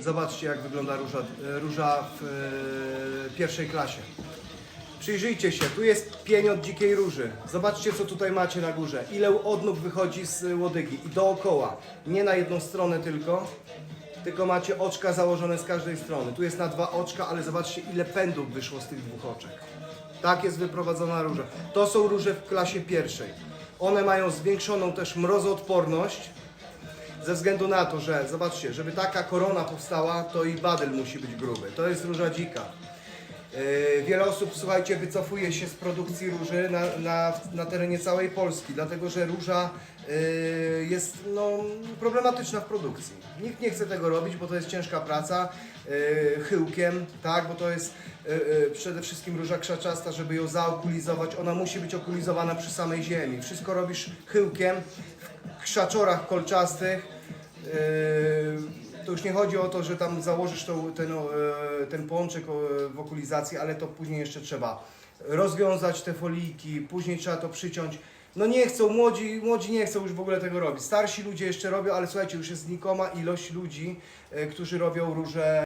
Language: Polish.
Zobaczcie jak wygląda róża, róża w e, pierwszej klasie. Przyjrzyjcie się, tu jest pień od dzikiej róży. Zobaczcie co tutaj macie na górze. Ile odnóg wychodzi z łodygi i dookoła. Nie na jedną stronę tylko, tylko macie oczka założone z każdej strony. Tu jest na dwa oczka, ale zobaczcie ile pędów wyszło z tych dwóch oczek. Tak jest wyprowadzona róża. To są róże w klasie pierwszej. One mają zwiększoną też mrozoodporność. Ze względu na to, że zobaczcie, żeby taka korona powstała, to i badyl musi być gruby. To jest róża dzika. Yy, Wiele osób, słuchajcie, wycofuje się z produkcji róży na, na, na terenie całej Polski, dlatego że róża yy, jest no, problematyczna w produkcji. Nikt nie chce tego robić, bo to jest ciężka praca, yy, chyłkiem, tak, bo to jest yy, przede wszystkim róża krzaczasta, żeby ją zaokulizować, ona musi być okulizowana przy samej ziemi. Wszystko robisz chyłkiem, w krzaczorach kolczastych, to już nie chodzi o to, że tam założysz tą, ten, e, ten pączek w okulizacji, ale to później jeszcze trzeba rozwiązać te foliki, później trzeba to przyciąć. No nie chcą, młodzi, młodzi nie chcą już w ogóle tego robić. Starsi ludzie jeszcze robią, ale słuchajcie, już jest znikoma ilość ludzi, e, którzy robią róże